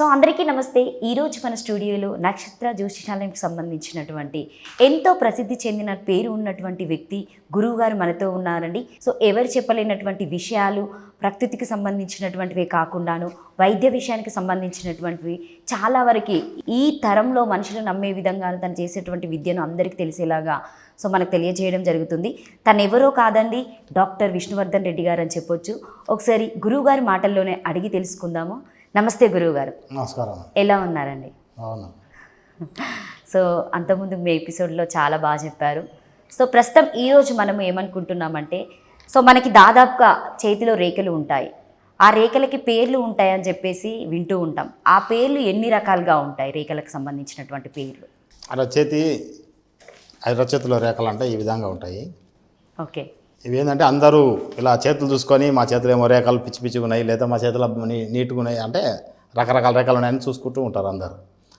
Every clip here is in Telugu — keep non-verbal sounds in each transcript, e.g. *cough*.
సో అందరికీ నమస్తే. ఈరోజు మన స్టూడియోలో నక్షత్ర జ్యోతిషాలయంకి సంబంధించినటువంటి ఎంతో ప్రసిద్ధి చెందిన పేరు ఉన్నటువంటి వ్యక్తి గురువు గారు మనతో ఉన్నారండి. సో ఎవరు చెప్పలేనటువంటి విషయాలు ప్రకృతికి సంబంధించినటువంటివే కాకుండాను వైద్య విషయానికి సంబంధించినటువంటివి చాలా వరకు ఈ తరంలో మనుషులు నమ్మే విధంగా తను చేసేటువంటి విద్యను అందరికీ తెలిసేలాగా సో మనకు తెలియజేయడం జరుగుతుంది. తను ఎవరో కాదండి డాక్టర్ విష్ణువర్ధన్ రెడ్డి గారు అని చెప్పొచ్చు. ఒకసారి గురువు గారి మాటల్లోనే అడిగి తెలుసుకుందాము. నమస్తే గురువు గారు నమస్కారం. ఎలా ఉన్నారండి? అవును సో అంతకుముందు మీ ఎపిసోడ్లో చాలా బాగా చెప్పారు. సో ప్రస్తుతం ఈరోజు మనం ఏమనుకుంటున్నామంటే సో మనకి దాదాపుగా చేతిలో రేఖలు ఉంటాయి. ఆ రేఖలకి పేర్లు ఉంటాయని చెప్పేసి వింటూ ఉంటాం. ఆ పేర్లు ఎన్ని రకాలుగా ఉంటాయి? రేఖలకు సంబంధించినటువంటి పేర్లు. అరచేతి అరచేతిలో రేఖలు అంటే ఈ విధంగా ఉంటాయి. ఓకే. ఇవి ఏంటంటే అందరూ ఇలా చేతులు చూసుకొని మా చేతులు ఏమో రేఖలు పిచ్చి పిచ్చిగా ఉన్నాయి లేదా మా చేతులు నీట్గా ఉన్నాయి అంటే రకరకాల రేఖలు ఉన్నాయని చూసుకుంటూ ఉంటారు అందరు.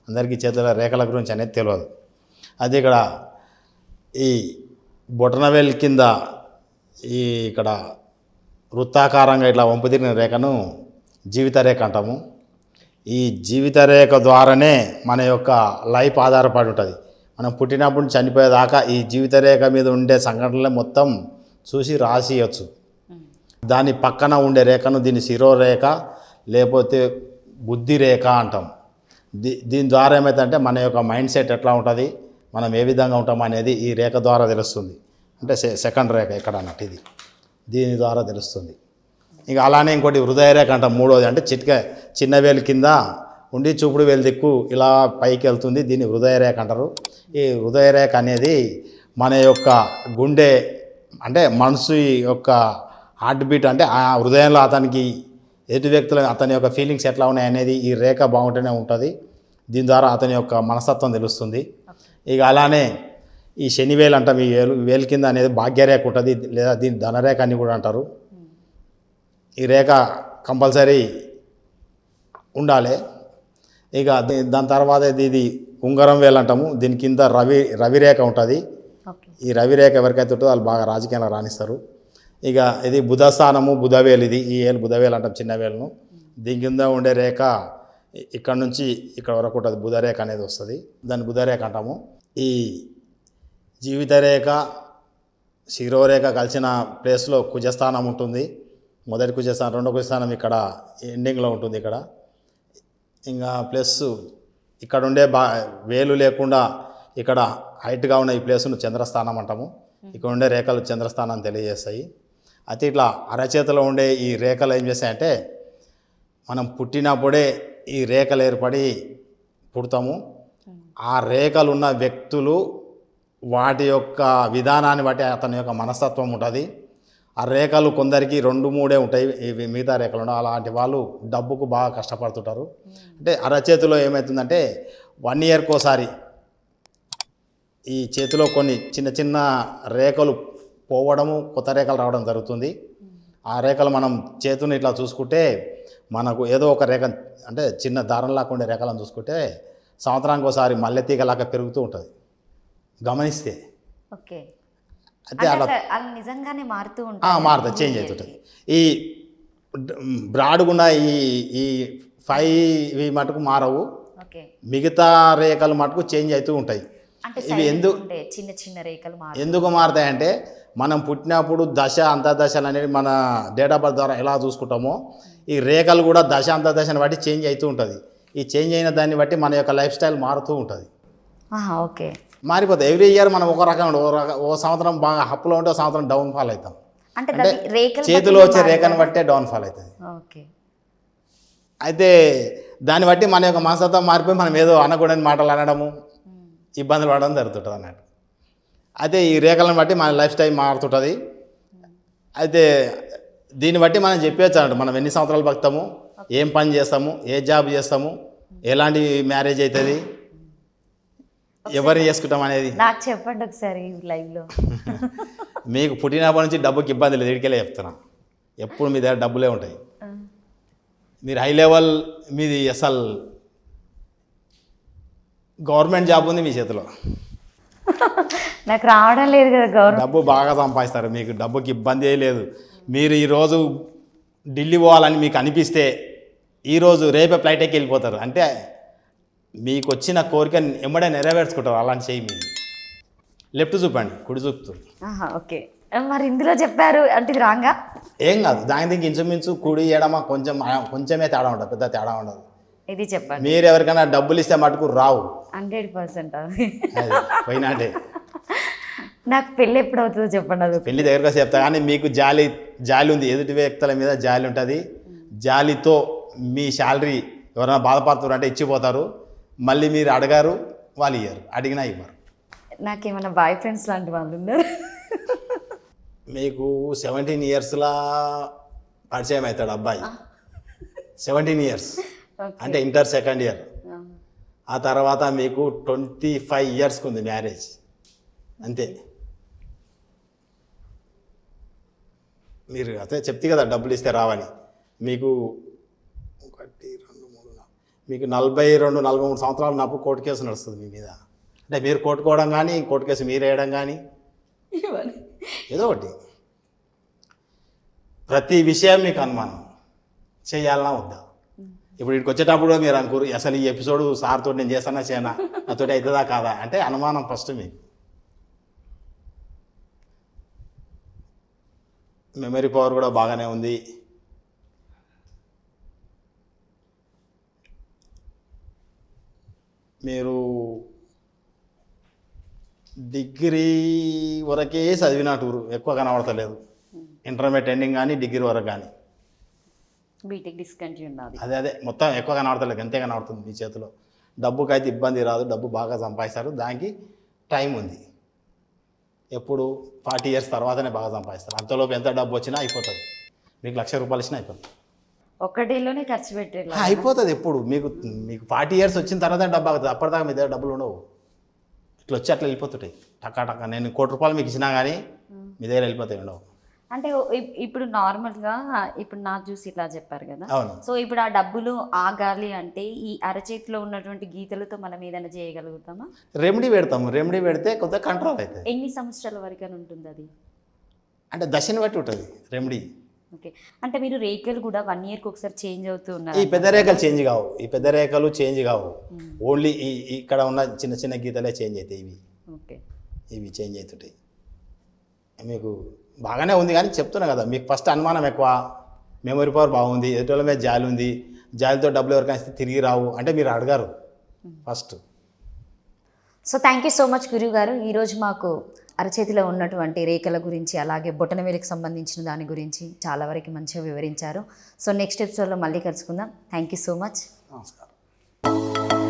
అందరికీ చేతుల రేఖల గురించి అనేది తెలియదు. అది ఇక్కడ ఈ బొటనవేల్ కింద ఈ ఇక్కడ వృత్తాకారంగా ఇట్లా వంపు తిరిగిన రేఖను జీవిత రేఖ అంటాము. ఈ జీవిత రేఖ ద్వారానే మన యొక్క లైఫ్ ఆధారపడి ఉంటుంది. మనం పుట్టినప్పుడు చనిపోయేదాకా ఈ జీవిత రేఖ మీద ఉండే సంఘటనలే మొత్తం చూసి రాసియచ్చు. దాని పక్కన ఉండే రేఖను దీని శిరోరేఖ లేకపోతే బుద్ధి రేఖ అంటాం. దీ దీని ద్వారా ఏమవుతుందంటే మన యొక్క మైండ్ సెట్ ఎట్లా ఉంటుంది మనం ఏ విధంగా ఉంటాం అనేది ఈ రేఖ ద్వారా తెలుస్తుంది. అంటే సె సెకండ్ రేఖ ఇక్కడ అన్నట్టు ఇది. దీని ద్వారా తెలుస్తుంది. ఇక అలానే ఇంకోటి హృదయ రేఖ అంటాం మూడోది అంటే చిట్క చిన్న వేలు కింద ఉండి చూపుడు వేలు దిక్కు ఇలా పైకి వెళ్తుంది దీన్ని హృదయ రేఖ అంటారు. ఈ హృదయ రేఖ అనేది మన యొక్క గుండె అంటే మనసు యొక్క హార్ట్ బీట్ అంటే ఆ హృదయంలో అతనికి ఎటు వ్యక్తులు అతని యొక్క ఫీలింగ్స్ ఎట్లా ఉన్నాయి అనేది ఈ రేఖ బాగుంటూనే ఉంటుంది. దీని ద్వారా అతని యొక్క మనస్తత్వం తెలుస్తుంది. ఇక అలానే ఈ శనివేలు అంటాం ఈ వేలు వేలు కింద అనేది భాగ్యరేఖ ఉంటుంది లేదా దీని ధనరేఖ అని కూడా అంటారు. ఈ రేఖ కంపల్సరీ ఉండాలి. ఇక దాని తర్వాత ఇది ఉంగరం వేలు అంటాము. దీని కింద రవి రవిరేఖ ఉంటుంది. ఈ రవిరేఖ ఎవరికైతే ఉంటుందో వాళ్ళు బాగా రాజకీయాల్లో రాణిస్తారు. ఇక ఇది బుధస్థానము బుధవేలు ఇది. ఈ ఏలు బుధవేలు అంటాం చిన్న వేలును. దీని కింద ఉండే రేఖ ఇక్కడ నుంచి ఇక్కడ వరకు ఉంటుంది. బుధరేఖ అనేది వస్తుంది. దాన్ని బుధరేఖ అంటాము. ఈ జీవిత రేఖ శిరోరేఖ కలిసిన ప్లేస్లో కుజస్థానం ఉంటుంది. మొదటి కుజస్థానం రెండో కుజస్థానం ఇక్కడ ఎండింగ్లో ఉంటుంది ఇక్కడ. ఇంకా ప్లస్ ఇక్కడ ఉండే బా వేలు లేకుండా ఇక్కడ హైట్గా ఉన్న ఈ ప్లేస్ను చంద్రస్థానం అంటాము. ఇక్కడ ఉండే రేఖలు చంద్రస్థానం తెలియజేస్తాయి. అయితే ఇట్లా అరచేతిలో ఉండే ఈ రేఖలు ఏం చేస్తాయంటే మనం పుట్టినప్పుడే ఈ రేఖలు ఏర్పడి పుడతాము. ఆ రేఖలు ఉన్న వ్యక్తులు వాటి యొక్క విధానాన్ని బట్టి అతని యొక్క మనస్తత్వం ఉంటుంది. ఆ రేఖలు కొందరికి రెండు మూడే ఉంటాయి ఇవి మిగతా రేఖలు ఉండవు అలాంటి వాళ్ళు డబ్బుకు బాగా కష్టపడుతుంటారు. అంటే అరచేతిలో ఏమవుతుందంటే వన్ ఇయర్కి ఒకసారి ఈ చేతిలో కొన్ని చిన్న చిన్న రేఖలు పోవడము కొత్త రేఖలు రావడం జరుగుతుంది. ఆ రేఖలు మనం చేతుని ఇట్లా చూసుకుంటే మనకు ఏదో ఒక రేఖ అంటే చిన్న దారంలాగా ఉండే రేఖలను చూసుకుంటే సంవత్సరానికి ఒకసారి మల్లెతీగలాగా పెరుగుతూ ఉంటుంది. గమనిస్తే. ఓకే. అయితే అలా నిజంగానే మారుతూ ఆ, ఉంటాయి మారుతుంది చేంజ్ అవుతుంటుంది. ఈ బ్రాడ్గున్న ఈ ఈ ఫైవ్ ఇవి మటుకు మారవు. మిగతా రేఖలు మటుకు చేంజ్ అవుతూ ఉంటాయి. అంటే ఇవి side ఎందు ఉండే చిన్న చిన్న రేఖలు ఎందుకు మారుతాయంటే మనం పుట్టినప్పుడు దశ అంతర్దశలు అనేది మన డేట్ ఆఫ్ బర్త్ ద్వారా ఎలా చూసుకుంటామో ఈ రేఖలు కూడా దశ అంతర్దశని బట్టి చేంజ్ అవుతూ ఉంటుంది. ఈ చేంజ్ అయిన దాన్ని బట్టి మన యొక్క లైఫ్ స్టైల్ మారుతూ ఉంటుంది. ఓకే. మారిపోతుంది ఎవ్రీ ఇయర్ మనం ఒక రకం ఓ రక ఓ సంవత్సరం బాగా హప్పులో ఉంటే సంవత్సరం డౌన్ ఫాల్ అవుతాం. అంటే చేతిలో వచ్చే రేఖను? బట్టే డౌన్ ఫాల్ అవుతుంది. ఓకే. అయితే దాన్ని బట్టి మన యొక్క మనస్తత్వం మారిపోయి మనం ఏదో అనకూడని మాటలు అనడము ఇబ్బందులు పడడం జరుగుతుంటుంది అన్నట్టు. అయితే ఈ రేఖలను బట్టి మన లైఫ్ స్టైల్ మారుతుంటుంది. అయితే దీన్ని బట్టి మనం చెప్పేచ్చు అన్నట్టు. మనం ఎన్ని సంవత్సరాలు బతుకుతాము ఏం పని చేస్తాము ఏ జాబ్ చేస్తాము ఎలాంటి మ్యారేజ్ అవుతుంది ఎవరిని చేసుకుంటాం అనేది? నాకు చెప్పండి ఒకసారి లైవ్లో *laughs* మీకు పుట్టినప్పటి నుంచి డబ్బుకి ఇబ్బంది లేదు ఇడికెళ్ళే చెప్తున్నాను ఎప్పుడు మీ దగ్గర డబ్బులే ఉంటాయి. మీరు హై లెవెల్ మీది అసలు గవర్నమెంట్ జాబ్ ఉంది మీ చేతిలో. నాకు రావడం లేదు కదా గౌరవం డబ్బు బాగా సంపాదిస్తారు మీకు డబ్బుకి ఇబ్బంది ఏ లేదు. మీరు ఈరోజు ఢిల్లీ పోవాలని మీకు అనిపిస్తే ఈరోజు రేపే ఫ్లైట్ ఎక్కి వెళ్ళిపోతారు. అంటే మీకు వచ్చిన కోరిక ఎమ్మడే నెరవేర్చుకుంటారు అలాంటి చేయి మీరు లెఫ్ట్ చూపండి కుడి చూపుతూ. ఓకే. మరి ఇందులో చెప్పారు అంటే ఇది రాంగా? ఏం కాదు దాని దీనికి ఇంచుమించు కుడి ఎడమ కొంచెం కొంచెమే తేడా ఉంటుంది పెద్ద తేడా ఉండదు. ఇది చెప్పండి. మీరు ఎవరికైనా డబ్బులు ఇస్తే మటుకు రావు. Hundred percent? పోయినాటే *laughs* నాకు పెళ్ళి ఎప్పుడు అవుతుందో చెప్పండి అది. పెళ్ళి దగ్గరకు వచ్చి చెప్తా కానీ మీకు జాలి జాలి ఉంది. ఎదుటి వ్యక్తుల మీద జాలి ఉంటుంది. జాలితో మీ శాలరీ ఎవరైనా బాధపడుతున్నారు అంటే ఇచ్చిపోతారు. మళ్ళీ మీరు అడగారు వాళ్ళు ఇయ్యరు. అడిగినా ఇవ్వరు. నాకేమైనా బాయ్ ఫ్రెండ్స్ లాంటి వాళ్ళు ఉన్నారు? మీకు సెవెంటీన్ ఇయర్స్లా పరిచయం అవుతాడు అబ్బాయి. సెవెంటీన్ ఇయర్స్ అంటే ఇంటర్ సెకండ్ ఇయర్. ఆ తర్వాత మీకు ట్వంటీ ఫైవ్ ఇయర్స్కి ఉంది మ్యారేజ్. అంతే. మీరు అదే చెప్తే కదా డబ్బులు ఇస్తే రావని. మీకు ఒకటి రెండు మూడు మీకు నలభై రెండు నలభై మూడు సంవత్సరాలు నాకు కోర్టు కేసు నడుస్తుంది మీ మీద. అంటే మీరు కొట్టుకోవడం కానీ కోర్టు కేసు మీరు వేయడం కానీ ఏదో ఒకటి. ప్రతి విషయం మీకు అనుమానం. చేయాలన్నా వద్దా? ఇప్పుడు ఇక్కడికి వచ్చేటప్పుడు మీరు అనుకోరు అసలు ఈ ఎపిసోడ్ సార్తో నేను చేస్తానా చేయనా? నాతోటి అవుతుందా కాదా? అంటే అనుమానం ఫస్ట్ మీకు మెమరీ పవర్ కూడా బాగానే ఉంది. మీరు డిగ్రీ వరకే చదివినట్టు ఎక్కువ కనబడతలేదు. ఇంటర్మీడియట్ ఎండింగ్ కానీ డిగ్రీ వరకు కానీ. బీటెక్ డిస్కంటిన్యూ ఉన్నది అదే అదే. మొత్తం ఎక్కువ కనబడతలేదు అంతే కనబడుతుంది మీ చేతిలో. డబ్బుకి అయితే ఇబ్బంది రాదు డబ్బు బాగా సంపాదిస్తారు. దానికి టైం ఉంది. ఎప్పుడు ఫార్టీ ఇయర్స్ తర్వాతనే బాగా సంపాదిస్తారు. అంతలోపు ఎంత డబ్బు వచ్చినా అయిపోతుంది. మీకు లక్ష రూపాయలు ఇచ్చినా అయిపోతుంది. ఒక్కటిలోనే ఖర్చు పెట్టేలా ఆ, అయిపోతుంది ఎప్పుడు. మీకు మీకు ఫార్టీ ఇయర్స్ వచ్చిన తర్వాత డబ్బు అవుతుంది అప్పటిదాకా మీ దగ్గర డబ్బులు ఉండవు. ఇట్లా వచ్చి అట్లా వెళ్ళిపోతుంటాయి. టకా టకా. నేను కోటి రూపాయలు మీకు ఇచ్చినా కానీ మీ దగ్గర వెళ్ళిపోతాయి ఉండవు. అంటే ఇప్- ఇప్పుడు నార్మల్గా ఇప్పుడు నా చూసి ఇట్లా చెప్పారు కదా. సో ఇప్పుడు ఆ డబ్బులు ఆగాలి అంటే ఈ అరచేతిలో ఉన్నటువంటి గీతలతో మనం ఏదైనా చేయగలుగుతామా? రెమెడీ పెడతాము. రెమెడీ పెడితే కొంత కంట్రోల్ అవుతుంది. ఎన్ని సంవత్సరాల వరకు ఉంటుంది అది అంటే దశని బట్టి ఉంటుంది రెమెడీ. ఓకే. అంటే మీరు రేఖలు కూడా వన్ ఇయర్కి ఒకసారి చేంజ్ అవుతూ ఈ ఉన్నారు పెద్ద రేఖలు చేంజ్ కావు. ఈ పెద్ద రేఖలు చేంజ్ కావు. ఓన్లీ ఈ ఈ ఇక్కడ ఉన్న చిన్న చిన్న గీతలే చేంజ్ అవుతాయి ఇవి. ఓకే. ఇవి చేంజ్ అవుతుంటాయి. మీకు బాగానే ఉంది కానీ చెప్తున్నా కదా మీకు ఫస్ట్ అనుమానం ఎక్కువ మెమరీ పవర్ బాగుంది ఎదుటి మీద జాలి ఉంది జాలితో డబ్బులు ఎవరికైనా ఇస్తే తిరిగి రావు అంటే మీరు అడగారు first so thank you so much గురువు గారు ఈరోజు మాకు అరచేతిలో ఉన్నటువంటి రేఖల గురించి అలాగే బొటనవేలికి సంబంధించిన దాని గురించి చాలా వరకు మంచిగా వివరించారు. సో నెక్స్ట్ ఎపిసోడ్లో మళ్ళీ కలుసుకుందాం. థ్యాంక్ యూ సో మచ్ నమస్కారం.